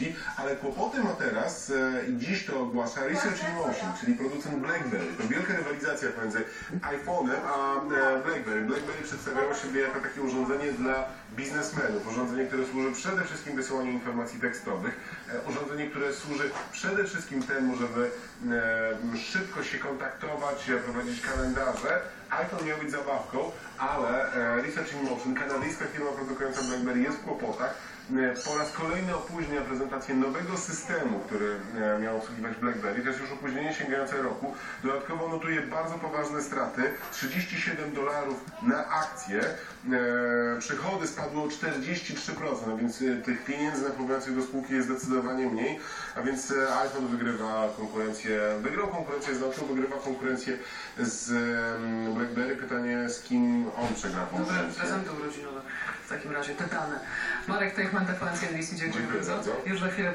jakości, ale kłopoty ma teraz e, i dziś to ogłasza Research Motion, czyli producent BlackBerry. To wielka rywalizacja pomiędzy iPhone'em a e, BlackBerry. BlackBerry przedstawiało siebie jako takie urządzenie dla biznesmenów, urządzenie, które służy przede wszystkim wysyłaniu informacji tekstowych, e, urządzenie, które służy przede wszystkim temu, żeby e, szybko się kontaktować, prowadzić kalendarze. iPhone miał być zabawką, ale e, Research in Motion, kanadyjska firma produkująca BlackBerry jest w kłopotach. E, Po raz kolejny opóźnia prezentację nowego systemu, który e, miał obsługiwać BlackBerry. To jest już opóźnienie sięgające roku. Dodatkowo notuje bardzo poważne straty. 37 dolarów na akcję. E, Przychody spadły o 43%, a więc tych pieniędzy napływających do spółki jest zdecydowanie mniej. A więc iPhone wygrywa konkurencję, wygrał konkurencję z Nokią, wygrywa konkurencję z BlackBerry. Pytanie, z kim on przegra Dobre konkurencję. prezenty urodzinowe w takim razie, te dane. Marek Teichman, CNBC, dziękuję Dziękuję bardzo. bardzo. Już za chwilę